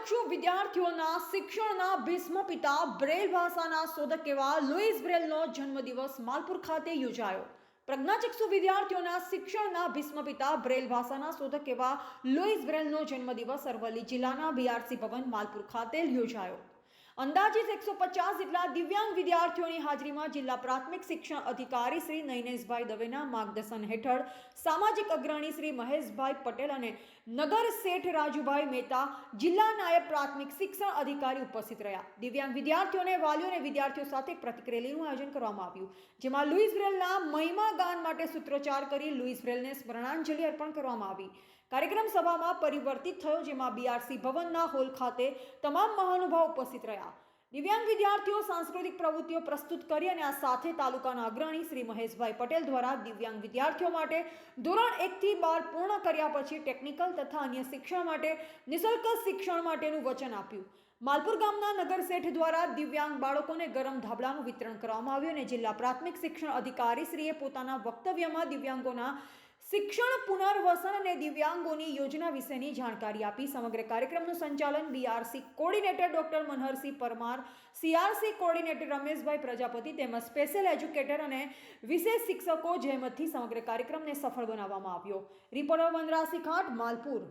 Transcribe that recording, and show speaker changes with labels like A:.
A: પ્રજ્ઞાચક્ષુ વિદ્યાર્થીઓના શિક્ષણના ભીષ્મ પિતા બ્રેલ ભાષાના શોધક એવા લુઈસ બ્રેલનો જન્મદિવસ માલપુર ખાતે યોજાયો. પ્રજ્ઞાચક્ષુ વિદ્યાર્થીઓના શિક્ષણના ભીષ્મ પિતા બ્રેલ ભાષાના શોધક એવા લુઈસ બ્રેલનો જન્મદિવસ અરવલ્લી જિલ્લાના બીઆરસી ભવન માલપુર ખાતે યોજાયો. અંદાજિત એકસો પચાસ જેટલા દિવ્યાંગ વિદ્યાર્થીઓની હાજરીમાં જિલ્લા પ્રાથમિક શિક્ષણ અધિકારી શ્રી નૈનેશભાઈ દવેના માર્ગદર્શન હેઠળ સામાજિક અગ્રણી શ્રી મહેશભાઈ પટેલ અને નગર શેઠ રાજુભાઈ મહેતા જિલ્લા નાયબ પ્રાથમિક શિક્ષણ અધિકારી ઉપસ્થિત રહ્યા. દિવ્યાંગ વિદ્યાર્થીઓને વાલીઓ અને વિદ્યાર્થીઓ સાથે પ્રતિક રેલીનું આયોજન કરવામાં આવ્યું, જેમાં લુઈસ બ્રેલના મહિમા ગાન માટે સૂત્રોચ્ચાર કરી લુઈસ બ્રેલને સ્મરણાંજલિ અર્પણ કરવામાં આવી. કાર્યક્રમ સભામાં પરિવર્તિત થયો, જેમાં બીઆરસી ભવનના હોલ ખાતે તમામ મહાનુભાવ ઉપસ્થિત રહ્યા. દિવ્યાંગ વિદ્યાર્થીઓ સાંસ્કૃતિક પ્રવૃત્તિઓ પ્રસ્તુત કરી અને આ સાથે તાલુકાના અગ્રણી શ્રી મહેશભાઈ પટેલ દ્વારા દિવ્યાંગ વિદ્યાર્થીઓ માટે ધોરણ એકથી બાર પૂર્ણ કર્યા પછી ટેકનિકલ તથા અન્ય શિક્ષણ માટે નિઃશુલ્ક શિક્ષણ માટેનું વચન આપ્યું. માલપુર ગામના નગર શેઠ દ્વારા દિવ્યાંગ બાળકોને ગરમ ધાબળાનું વિતરણ કરવામાં આવ્યું અને જિલ્લા પ્રાથમિક શિક્ષણ અધિકારીશ્રીએ પોતાના વક્તવ્યમાં દિવ્યાંગોના શિક્ષણ, પુનર્વસન અને દિવ્યાંગોની યોજના વિશેની જાણકારી આપી સમગ્ર કાર્યક્રમનું સંચાલન BRC coordinator doctor Manharsinh Parmar CRC coordinator Rameshbhai Prajapati તેમજ સ્પેશિયલ એજ્યુકેટર અને વિશેષ શિક્ષકો જેમથી સમગ્ર કાર્યક્રમને સફળ બનાવવામાં આવ્યો. રિપોર્ટર વનરાસી ખાટ માલપુર.